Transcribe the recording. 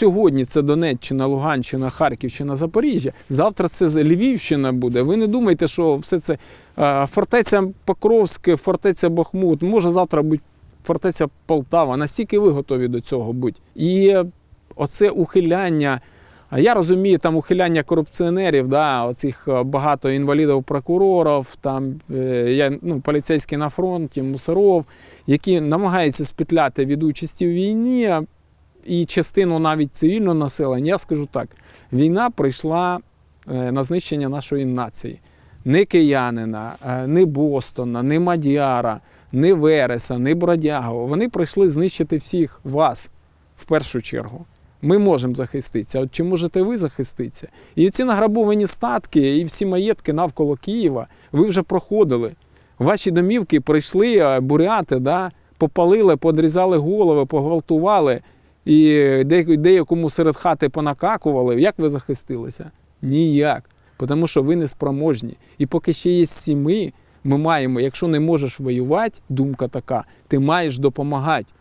сьогодні це Донеччина, Луганщина, Харківщина, Запоріжжя, завтра це Львівщина буде. Ви не думайте, що все це фортеця Покровське, фортеця Бахмут, може завтра бути фортеця Полтава. Настільки ви готові до цього бути. І оце ухиляння. А я розумію, там ухиляння корупціонерів, да, оцих багато інвалідів прокурорів, там е, я, ну, поліцейські на фронті, мусоров, які намагаються спетляти від участі в війні і частину навіть цивільного населення. Я скажу так: війна прийшла е, на знищення нашої нації. Не киянина, е, не Бостона, не Мадіара, не Вереса, не Бродягова. Вони прийшли знищити всіх вас в першу чергу. Ми можемо захиститися. От чи можете ви захиститися? І ці награбовані статки і всі маєтки навколо Києва ви вже проходили. Ваші домівки прийшли е, буряти, да? попалили, подрізали голови, погвалтували і деякому серед хати понакакували. Як ви захистилися? Ніяк. Тому що ви неспроможні. І поки ще є сіми, ми маємо, якщо не можеш воювати, думка така, ти маєш допомагати.